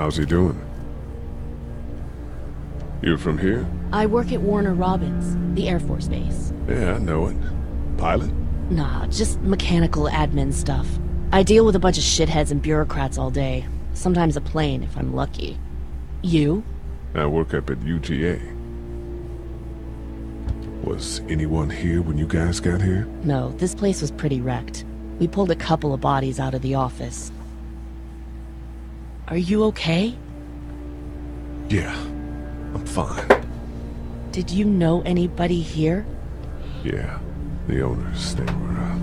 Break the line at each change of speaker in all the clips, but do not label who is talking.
How's he doing? You're from here?
I work at Warner Robins, the Air Force Base.
Yeah, I know it. Pilot?
Nah, just mechanical admin stuff. I deal with a bunch of shitheads and bureaucrats all day. Sometimes a plane, if I'm lucky. You?
I work up at UGA. Was anyone here when you guys got here?
No, this place was pretty wrecked. We pulled a couple of bodies out of the office. Are you okay?
Yeah, I'm fine.
Did you know anybody here?
Yeah, the owners, they were, uh,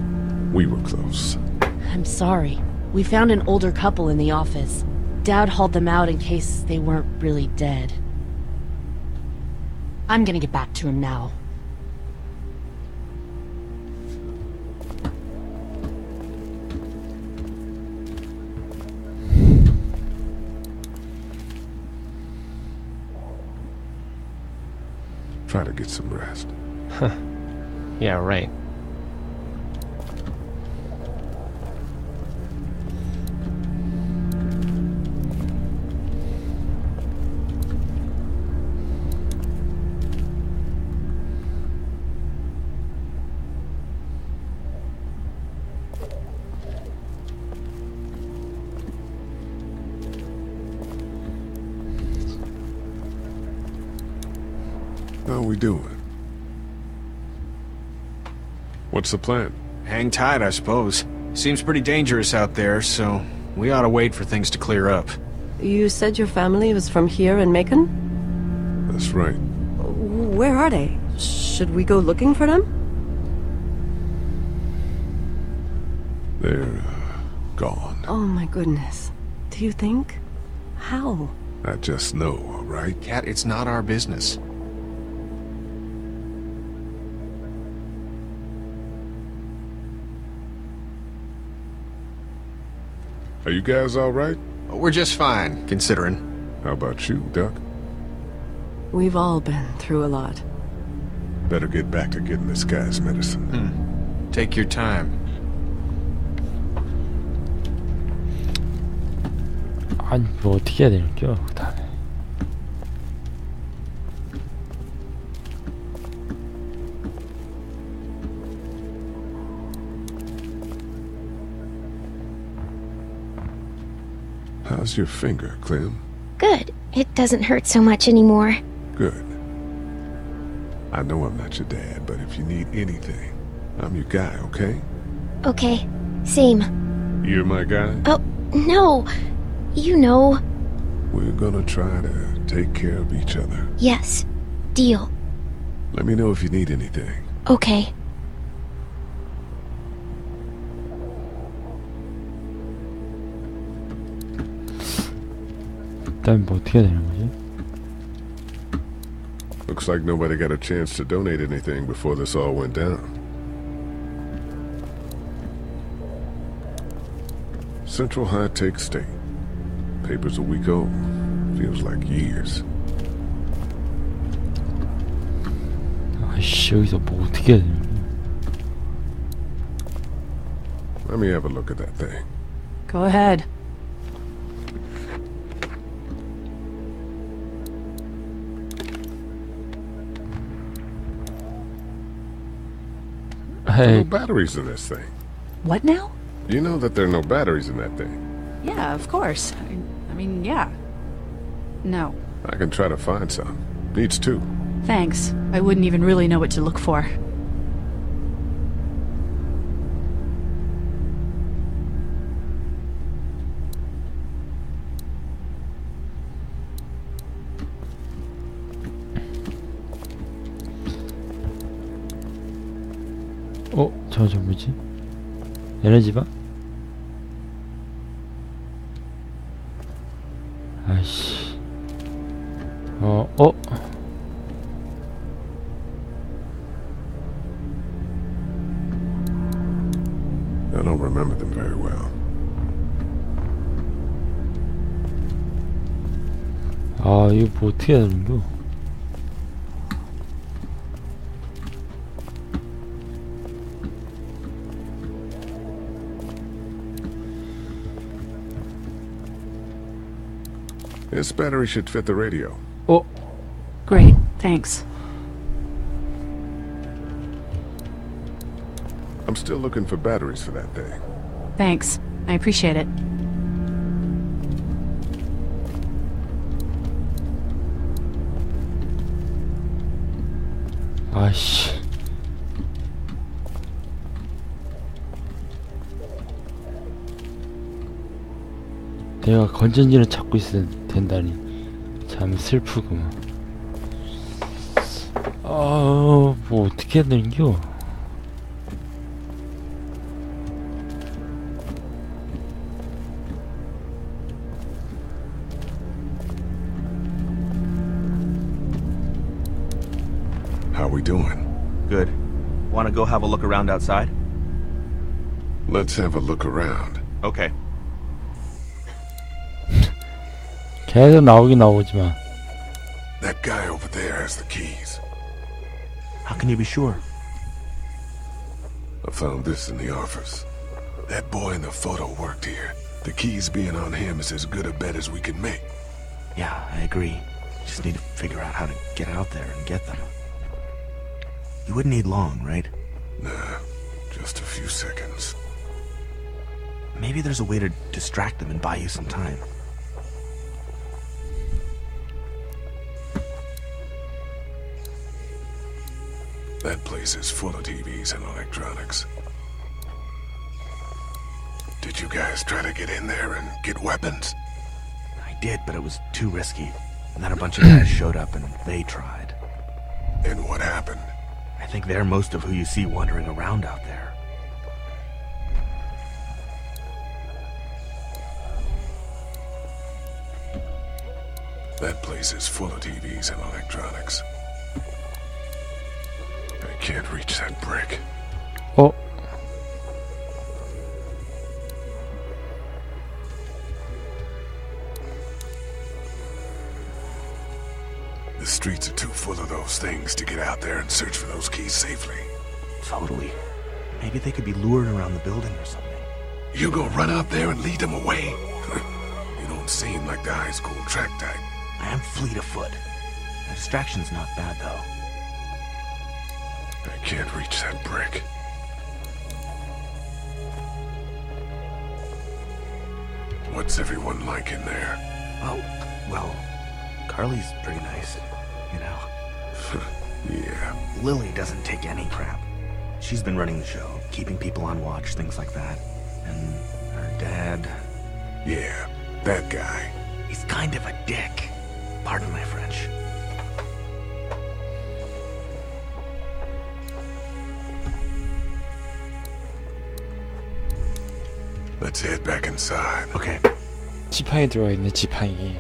we were close.
I'm sorry. We found an older couple in the office. Dad hauled them out in case they weren't really dead. I'm gonna get back to him now.
Try to get some rest.
Yeah, right.
Doing? What's the plan?
Hang tight, I suppose. Seems pretty dangerous out there, so we ought to wait for things to clear up.
You said your family was from here in Macon?
That's right.
Where are they? Should we go looking for them?
They're uh, gone.
Oh my goodness. Do you think? How?
I just know, all right?
Cat, it's not our business.
Are you guys all right?
We're just fine, considering.
How about you, Duck?
We've all been through a lot.
Better get back to getting this guy's medicine.
Take your time.
아니 뭐 어떻게 해야 되는겨 다
How's your finger, Clem?
Good. It doesn't hurt so much anymore.
Good. I know I'm not your dad, but if you need anything, I'm your guy, okay?
Okay. Same.
You're my guy?
Oh, no. You know.
We're gonna try to take care of each other.
Yes. Deal.
Let me know if you need anything.
Okay.
일단 뭐 어떻게 해야 되는 거지?
Looks like nobody got a chance to donate anything before this all went down. Central High Take State. Paper's a week old. Feels like years.
아이씨 여기서 뭐 어떻게 해야 되는 거야?
Let me have a look at that thing.
Go ahead.
Are no batteries in this thing.
What now?
You know that there are no batteries in that thing.
Yeah, of course. I, I mean, yeah. No.
I can try to find some. Needs two.
Thanks. I wouldn't even really know what to look for.
저 저 뭐지? 에너지바? 아이씨 어? 어?
I don't remember them very well.
아 이거 뭐 어떻게 해야 되는 거?
This battery should fit the radio.
어?
Great, thanks.
I'm still looking for batteries for that thing.
Thanks. I appreciate it.
아씨. 내가 건전지를 찾고 있어야 된다니 참 슬프구만. 아, 뭐 어떻게 해야 되는겨?
How we doing?
Good. Want to go have a look around outside?
Let's have a look around.
Okay.
계속 나오긴 나오지만
That guy over there has the keys.
How can you be sure?
I found this in the office. That boy in the photo worked here. The keys being on him is as good a bet as we can make.
Yeah, I agree. Just need to figure out how to get out there and get them. You wouldn't need long, right?
Nah, just a few seconds.
Maybe there's a way to distract them and buy you some time.
That place is full of TVs and electronics. Did you guys try to get in there and get weapons?
I did, but it was too risky. And then a bunch of guys showed up and they tried.
And what happened?
I think they're most of who you see wandering around out there.
That place is full of TVs and electronics. I can't reach that brick.
Oh.
The streets are too full of those things to get out there and search for those keys safely.
Totally. Maybe they could be lured around the building or something.
You gonna run out there and lead them away? you don't seem like the high school track type.
I am fleet of foot. The distraction's not bad, though.
Can't reach that brick. What's everyone like in there?
Oh, well, Carly's pretty nice, you know.
Yeah,
Lily doesn't take any crap. She's been running the show, keeping people on watch, things like that. And her dad,
yeah, that guy.
he's kind of a dick. Pardon my French.
Let's head back inside.
Okay,
지팡이 들어가 있네 지팡이.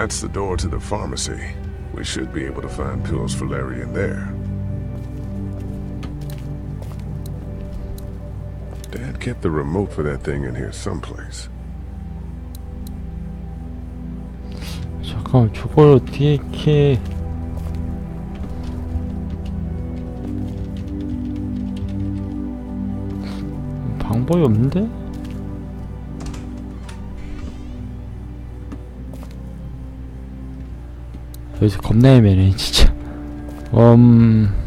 That's the door to the pharmacy. We should be able to find pills for Larry in there. Dad kept the remote for that thing in here someplace.
잠깐만 저걸 어떻게 이렇게 방법이 없는데? 여기서 겁나 애매네 진짜. 음...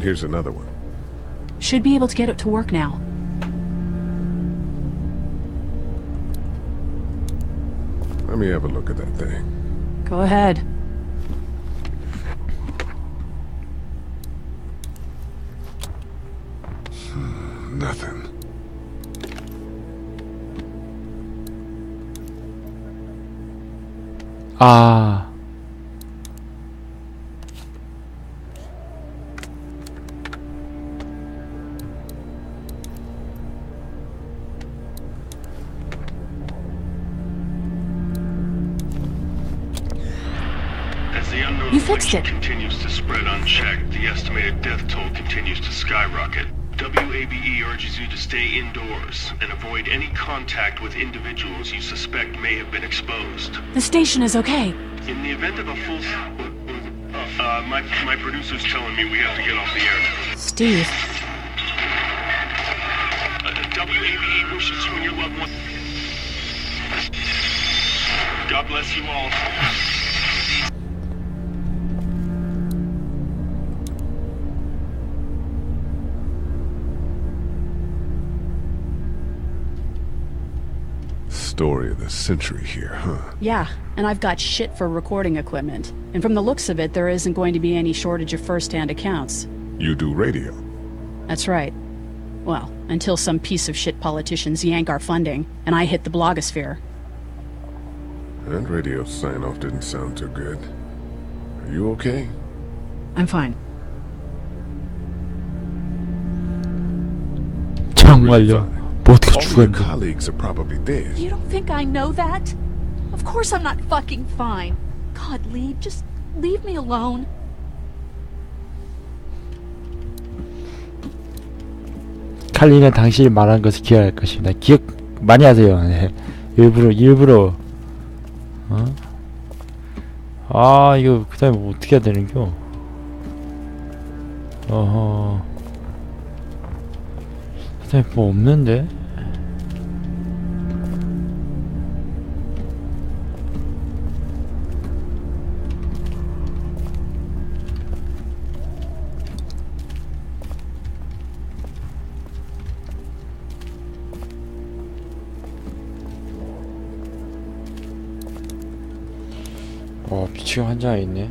And here's another one.
Should be able to get it to work now.
Let me have a look at that thing.
Go ahead.
Nothing.
Ah. Unknown
You fixed
affliction
it.
continues to spread unchecked, the estimated death toll continues to skyrocket. WABE urges you to stay indoors and avoid any contact with individuals you suspect may have been exposed.
The station is okay.
In the event of a full... Uh, my, my producer's telling me we have to get off the air.
Steve.
Uh, WABE wishes you and your loved one... God bless you all.
Story of the century here, huh?
Yeah, and I've got shit for recording equipment. And from the looks of it, there isn't going to be any shortage of first-hand accounts.
You do radio.
That's right. Well, until some piece of shit politicians yank our funding, and I hit the blogosphere.
That radio sign-off didn't sound too good. Are you okay?
I'm fine.
정말요. 뭐 어떻게 죽었는데?
colleagues are probably dead.
You don't think I know that? Of course I'm not fucking fine. God, Lee, just leave me alone.
칼리는 당신이 말한 것을 기억할 것입니다. 기억 많이 하세요. 네. 일부러 일부러 어? 아 이거 그다음에 뭐 어떻게 해야 되는겨? 어허. 그다음에 뭐 없는데? 치가 환자가 있네.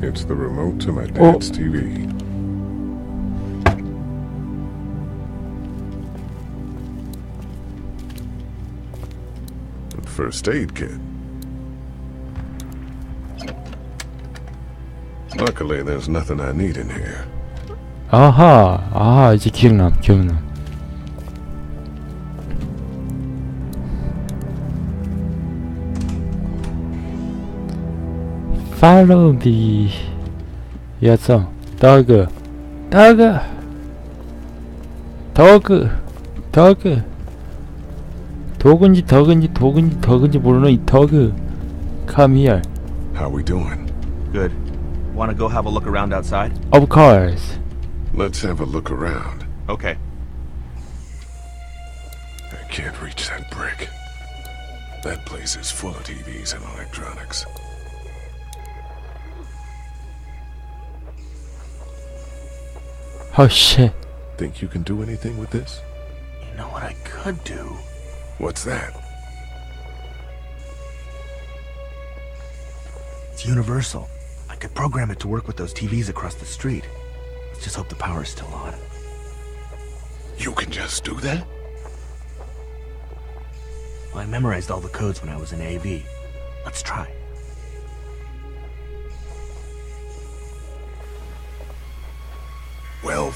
It's the remote to my dad's TV. A First aid kit. Luckily, there's nothing I need in here.
아하, 아 이제 기억남, 기억남. Follow me. 였어. Dog. Dog. Dog. Dog. 도근지 덕은지 도근지 덕은지 모르는 이 dog. Come here.
How we doing?
Good. Want to go have a look around outside?
Of course.
Let's have a look around.
Okay.
I can't reach that brick. That place is full of TVs and electronics.
Oh shit.
Think you can do anything with this?
You know what I could do?
What's that?
It's universal. I could program it to work with those TVs across the street. Let's just hope the power's still on.
You can just do that?
Well, I memorized all the codes when I was in AV. Let's try.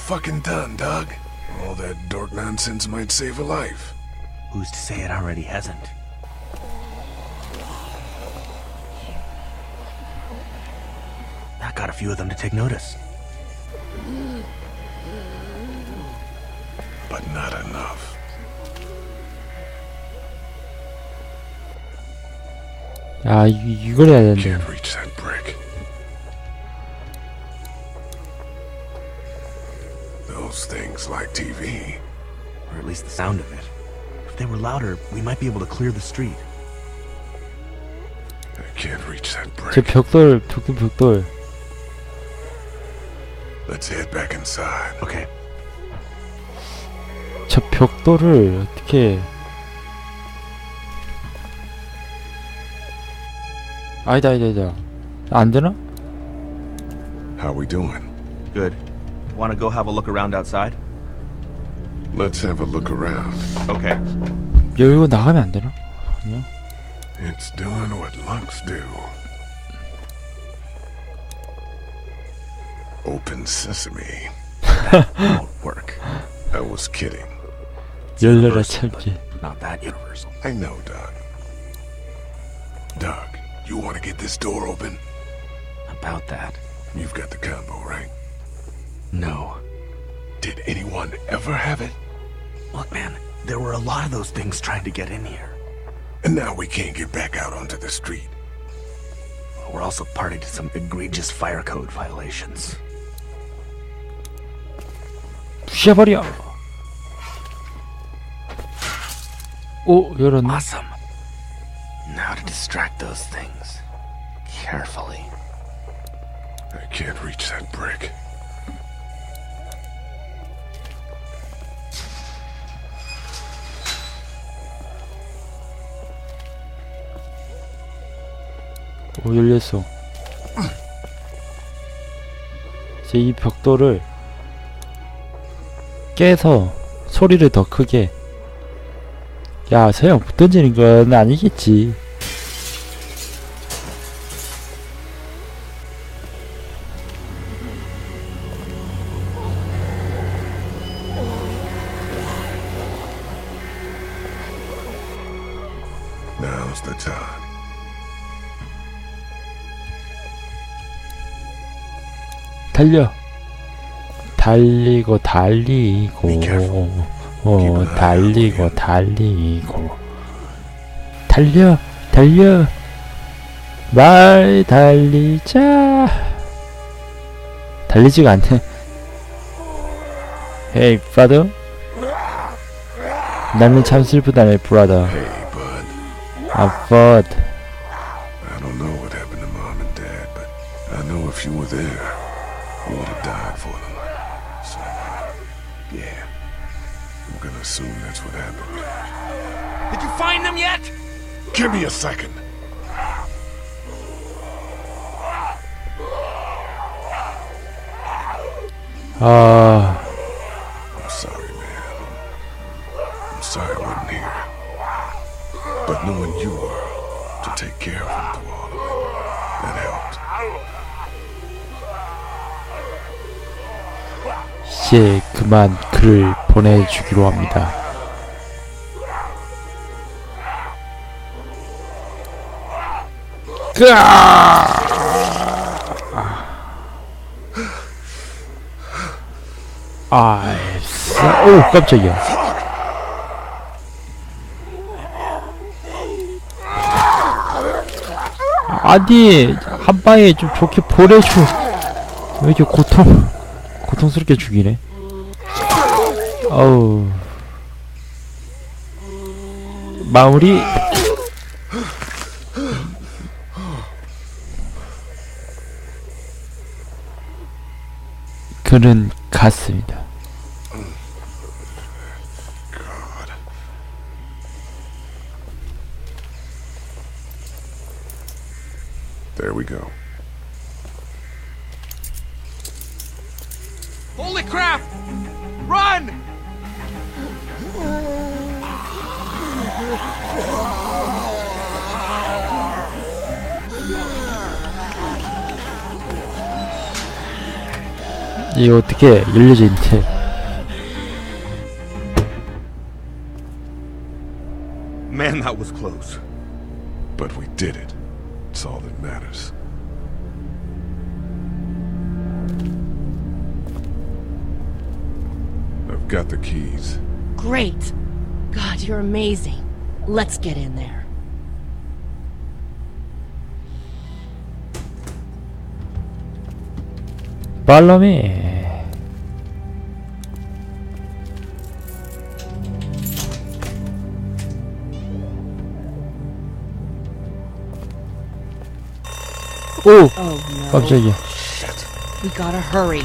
fucking done, Doug. All that dork nonsense might save a life.
Who's to say it already hasn't? That got a few of them to take notice.
But not enough.
야 이, 이걸 해야 되는데
Can't reach that Those things like TV.
Or at least the sound of it. If they were louder, we might be able to clear the street.
I can't reach that
저
brick.
벽돌 벽돌 벽돌
Let's head back inside.
Okay.
저 벽돌을 어떻게 아니다 아니다 아니다 안 되나?
How we doing?
Good. Want to go have a look around outside?
Let's have a look around.
Okay.
열고 나가면 안 되나? 아니야
It's doing what lunks do. Open sesame.
Won't work.
I was kidding.
열려라 참지
Not that universal.
I know, Doug. Doug, you want to get this door open?
About that.
You've got the combo, right?
No.
Did anyone ever have it?
Look, man, there were a lot of those things trying to get in here.
And now we can't get back out onto the street.
We're also party to some egregious fire code violations.
부셔버려 오 열었네
Awesome. Now to distract those things. Carefully.
I can't reach that brick.
오 열렸어. 이제 이 벽돌을 깨서 소리를 더 크게. 야 서영 못 던지는 건 아니겠지 달려 달리고 달리고 어 달리고 달리고 달려 달려 말 달리자 달리지가 않네 헤이 파더 나는 참 슬프다네 브라더
Hey, bud.
아 버드
I don't know what happened to Mom and Dad, but I know if you were there, you would have died for them. So, uh, yeah. I'm gonna assume that's what happened.
Did you find them yet?
Give me a second.
아 이제 그만 글을 보내주기로 합니다. 아, 싸- 오 깜짝이야. 아니 한 방에 좀 좋게 보내줘. 왜 이렇게 고통 고통스럽게 죽이네. 어우 마무리 그는 갔습니다. 이거 어떻게 열려져 있지?
Man, that was close.
But we did it. It's all that matters. I've got the keys.
Great. God, you're amazing. Let's get in there.
Follow me. 오!
Oh no.
깜짝이야.
We gotta hurry.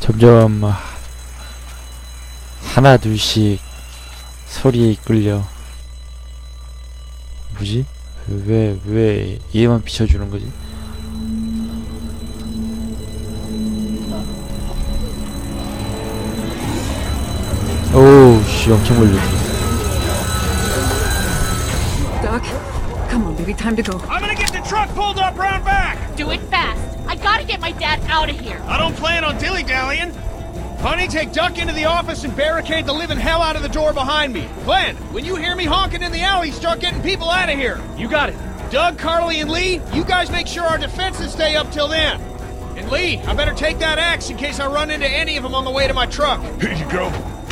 점점 하나 둘씩 소리에 이끌려 뭐지? 왜왜 얘만 비춰주는 거지? 오우 씨 엄청 걸렸어
Doc, come on, baby, time to go.
I'm gonna get the truck pulled up round back!
Do it fast. I gotta get my dad out of here.
I don't plan on dilly-dallying. Honey, take Duck into the office and barricade the living hell out of the door behind me. Glenn, when you hear me honking in the alley, start getting people out of here. You got it. Doug, Carly, and Lee, you guys make sure our defenses stay up till then. And Lee, I better take that axe in case I run into any of them on the way to my truck.
Here you go.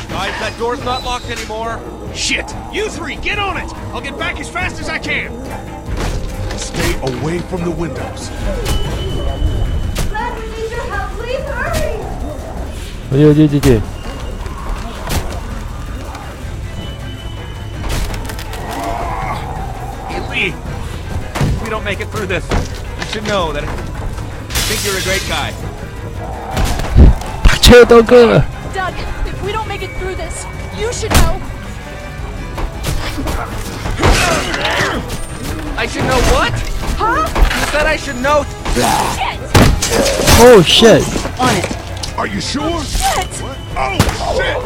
Guys, that door's not locked anymore. Shit! You three, get on it! I'll get back as fast as I can.
Stay away from the windows.
Glenn, we need your help. Please hurry.
어디 어디 어디 어디
Hey, Lee! If we don't make it through this, you should know that I think you're a great guy.
닥쳐요 덩크
Doug, if we don't make it through this, you should know.
I should know what?
Huh?
You said I should know.
Shit!
오 쉣.
On it.
Are you sure?
Shit!
Oh, shit!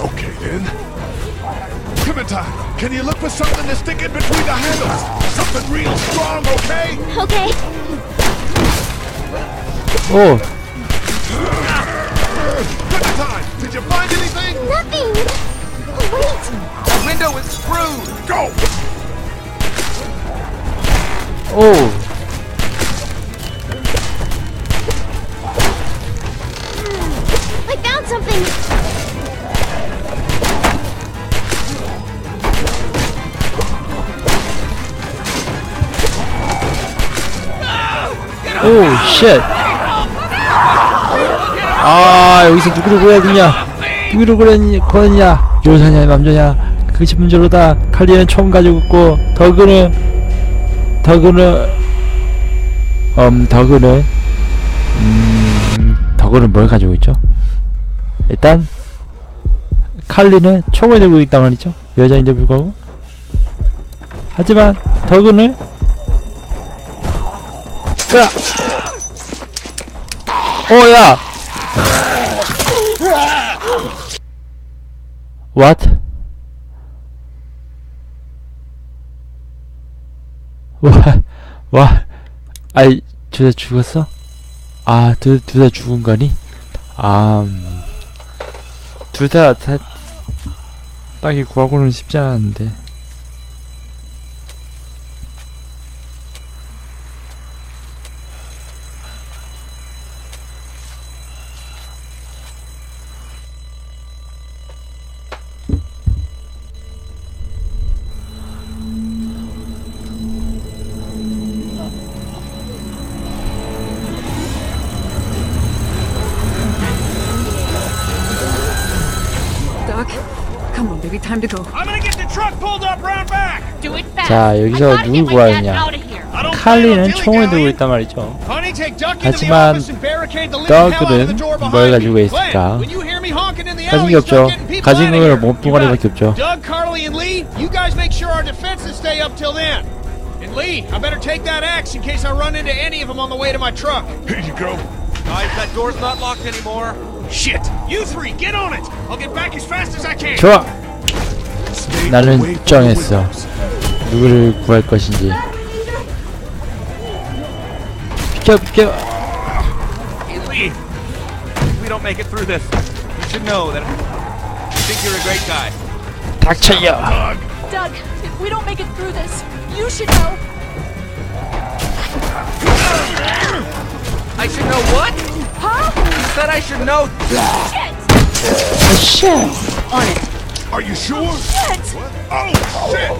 Okay, then. Clementine, can you look for something to stick in between the handles? Something real strong, okay?
Okay.
Oh.
Clementine, did you find anything?
Nothing. Wait.
The window is screwed.
Go!
오. 쉣. 아 여기서 누구를 구해야 되냐? 누구를 거느냐? 요사냐 남자냐? 그것이 문제로다. 칼리는 총 가지고 있고 더그는 더그는 음 더그는 음 더그는 뭘 가지고 있죠? 일단 칼리는 총을 들고 있단 말이죠. 여자인데 불구하고 하지만 더그는! 어, 야! What? 와, 와, 아이, 둘 다 죽었어? 아, 둘, 둘 다 죽은 거니? 아, 음, 둘 다, 다, 딱히 구하고는 쉽지 않았는데. 자 여기서 누굴 구하느냐 칼리는 총을 들고 있단 말이죠 하지만 더그는 뭘 가지고 있을까 가진 게 없죠 가진
걸
몸뚱아리밖에 없죠
And Lee, I better take that axe in case I run into any of them on the way to my truck.
Here you go.
Guys, that door's not locked anymore. Shit! You three, get on it! I'll get back as fast as I can.
좋아. 나는 정했어.
windows.
누구를 구할 것인지. 비켜, 비켜!
Hey, Lee, if we don't make it through this, you should know that I think you're a great guy.
닥쳐요!
Doug, if we don't make it through this, you should know.
I should know what?
Huh?
You said I should know.
Shit!
shit.
On it.
Are you sure?
Shit!
Oh, shit!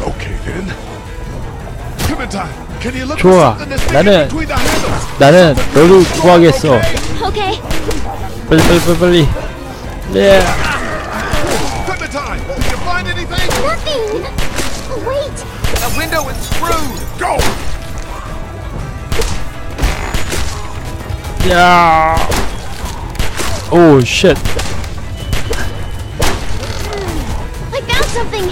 Okay, then. Clementine, can you look for
좋아.
something that's
나는
between the handles?
나는 너를 구하겠어.
Okay.
빨리 빨리 빨리 빨리. 네.
Clementine, did you find anything?
Nothing. Oh, wait.
That window is screwed.
Go!
야. 오 쉣.
Something.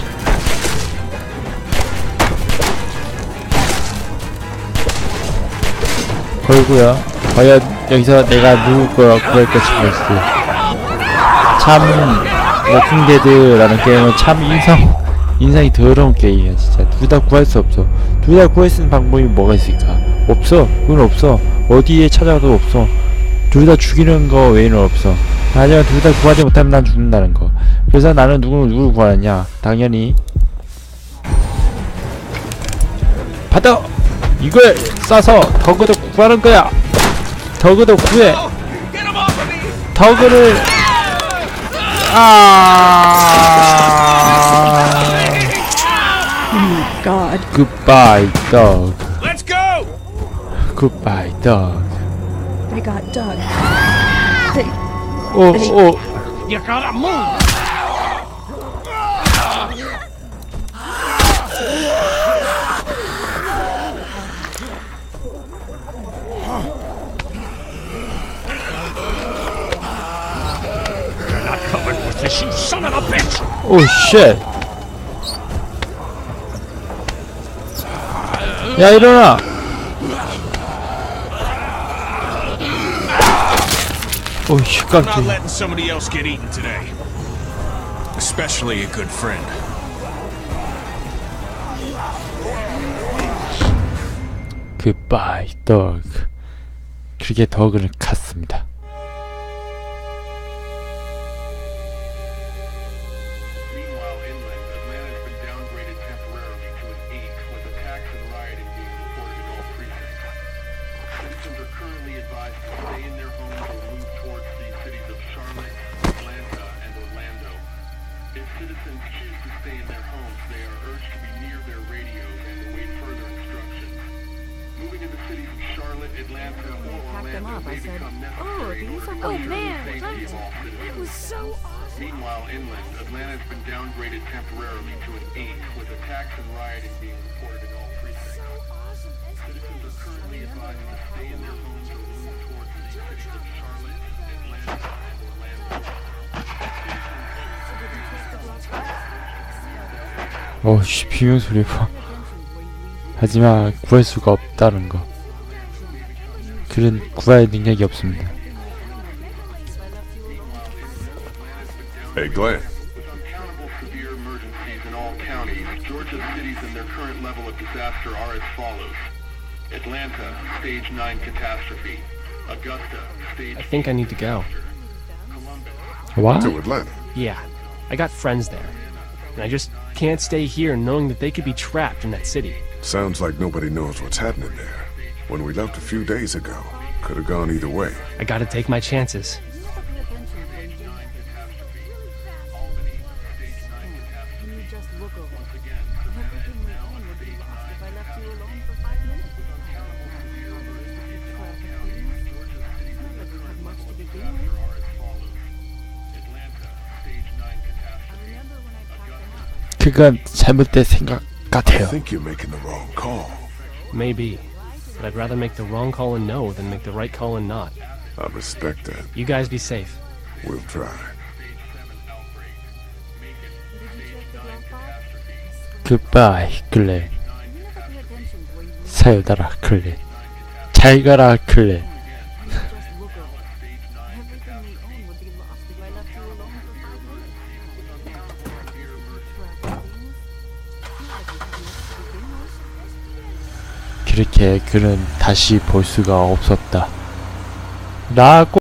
걸고요. 과연 여기서 내가 누구 거 구할 것이 벌써. 참 워킹데드라는 게임은 참 인성 인상이 더러운 게임이야 진짜. 둘 다 구할 수 없어. 둘 다 구할 수 있는 방법이 뭐가 있을까? 없어. 그건 없어. 어디에 찾아가도 없어. 둘 다 죽이는 거 외에는 없어. 하지만 둘 다 구하지 못하면 난 죽는다는 거 그래서 나는 누구 누구를 구하느냐 당연히 받아 이걸 싸서 더그도 구하는 거야 더그도 구해 더그를 아
God.
Goodbye dog
Let's go!
Goodbye dog
They got Doug. They.
오오
You gotta move! This, you son of a bitch!
오 쉣. 야 일어나. 오씨
I'm not
깜짝이야.
letting somebody else get eaten today. Especially a good friend.
Goodbye dog. 그렇게 더그는 갔습니다.
Attacks and rioting being reported in all precincts. Citizens are currently advised to stay in their homes or move towards the cities of Charlotte, Atlanta, and Orlando.
오씨 비명 소리가. 하지만 구할 수가 없다는 거. 그런 구할 능력이 없습니다.
Hey, Glenn.
Current disaster are as follows. Atlanta, Stage 9 catastrophe. Augusta, Stage
I think I need to go.
What?
To Atlanta.
Yeah, I got friends there. And I just can't stay here knowing that they could be trapped in that city.
Sounds like nobody knows what's happening there. When we left a few days ago, could have gone either way.
I gotta take my chances.
그건 잘못된 생각
I
같아요.
think you're making the wrong call.
Maybe. But I'd rather make the wrong call and know than make the right call and not.
I respect that.
You guys be safe.
We'll try.
Goodbye, 클레. 사요나라, 클레. 잘 가라, 클레. 그렇게 그는 다시 볼 수가 없었다. 라고